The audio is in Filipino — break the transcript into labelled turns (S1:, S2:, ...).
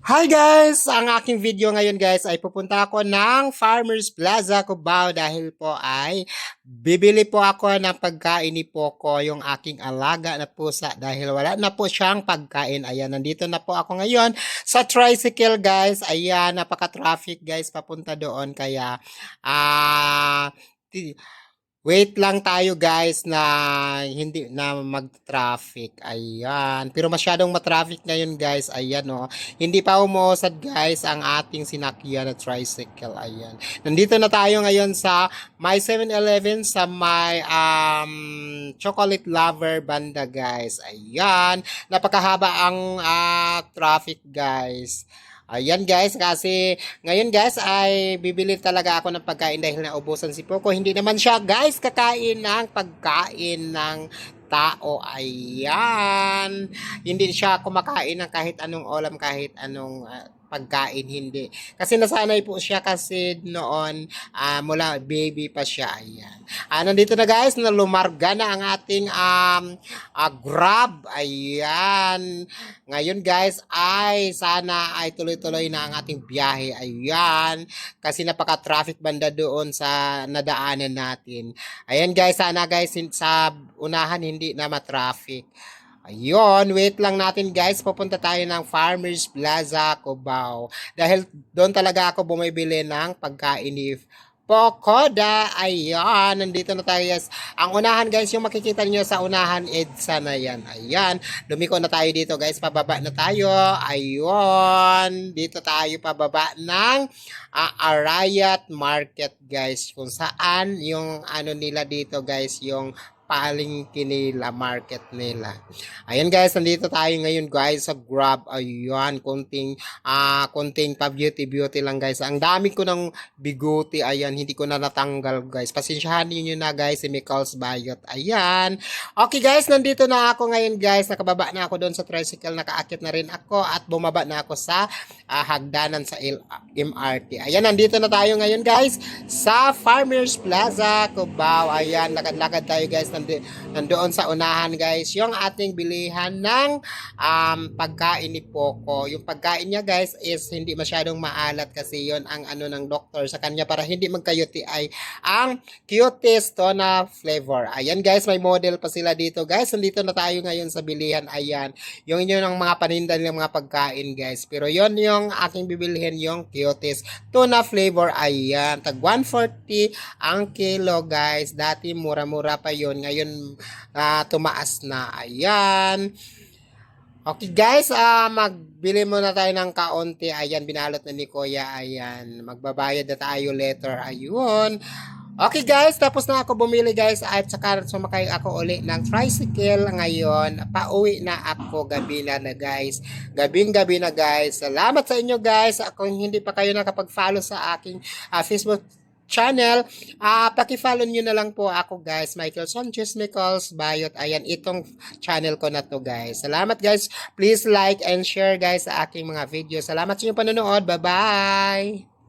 S1: Hi guys! Ang aking video ngayon guys ay pupunta ako ng Farmers Plaza Cubao dahil po ay bibili po ako ng pagkain ni Poco yung aking alaga na pusa dahil wala na po siyang pagkain. Ayan, nandito na po ako ngayon sa tricycle guys. Ayan, napaka-traffic guys papunta doon kaya ah ti- Wait lang tayo guys na hindi na mag-traffic. Ayan. Pero masyadong ma-traffic ngayon guys. Ayan oh. Hindi pa umuusad guys ang ating sinakyan na tricycle. Ayan. Nandito na tayo ngayon sa my 7-Eleven sa my um, chocolate lover banda guys. Ayan. Napakahaba ang ah, traffic guys. Ayan guys, kasi ngayon guys ay bibili talaga ako ng pagkain dahil naubusan si Poco. Hindi naman siya guys kakain ng pagkain ng tao. Ayan. Hindi siya kumakain ng kahit anong ulam, kahit anong ah, pagkain, hindi. Kasi nasanay po siya kasi noon ah, mula baby pa siya. Ayan. Ah, nandito na guys, na lumarga na ang ating um, ah, grab. Ayan. Ngayon guys ay sana ay tuloy-tuloy na ang ating biyahe. Ayan. Kasi napaka-traffic banda doon sa nadaanan natin. Ayan guys, sana guys sa unahan hindi na ma-traffic. Ayun, wait lang natin guys. Pupunta tayo ng Farmers Plaza, Cubao. Dahil doon talaga ako bumibili ng pagkain ni Pokoda. Ayan, nandito na tayo guys. Ang unahan guys, yung makikita nyo sa unahan, EDSA na yan. Ayan, lumiko na tayo dito guys. Pababa na tayo. Ayun, dito tayo pababa ng uh, Arayat Market guys. Kung saan yung ano nila dito guys, yung palengke nila, market nila. Ayan guys, nandito tayo ngayon guys sa Grab. Ayan, konting ah konting pa beauty beauty lang guys. Ang dami ko ng biguti. Ayan, hindi ko na natanggal guys. Pasensyahan niyo na guys si Michael's Bayot. Ayan. Okay guys, nandito na ako ngayon guys. Nakababa na ako doon sa tricycle. Nakaakit na rin ako at bumaba na ako sa ah, hagdanan sa L- MRT. Ayan, nandito na tayo ngayon guys sa Farmers Plaza, Cubao. Ayan, lakad-lakad tayo guys. Nandi, nandoon sa unahan guys yung ating bilihan ng um, pagkain ni Poco. Yung pagkain niya guys is hindi masyadong maalat kasi yon ang ano ng doktor sa kanya para hindi magka-UTI ay ang cutest to na flavor. Ayan guys, may model pa sila dito guys. Nandito na tayo ngayon sa bilihan. Ayan, yung yun ang mga paninda ng mga pagkain guys. Pero yon yung aking bibilihin yung cutest tuna flavor. Ayan, tag 140 ang kilo guys. Dati mura-mura pa yon Ngayon ah, tumaas na. Ayan. Okay guys, ah magbili muna tayo ng kaunti. Ayan, binalot na ni Kuya. Ayan, magbabayad na tayo later. Ayun. Okay guys, tapos na ako bumili guys at saka sumakay ako uli ng tricycle ngayon. Pauwi na ako gabi na na guys. Gabing gabi na guys. Salamat sa inyo guys. Kung hindi pa kayo nakapag-follow sa aking ah, Facebook channel, ah paki-follow nyo na lang po ako guys. Michael Sanchez Michaels Bayot. Ayan, itong channel ko na to guys. Salamat guys. Please like and share guys sa aking mga video. Salamat sa inyong panonood. Bye-bye!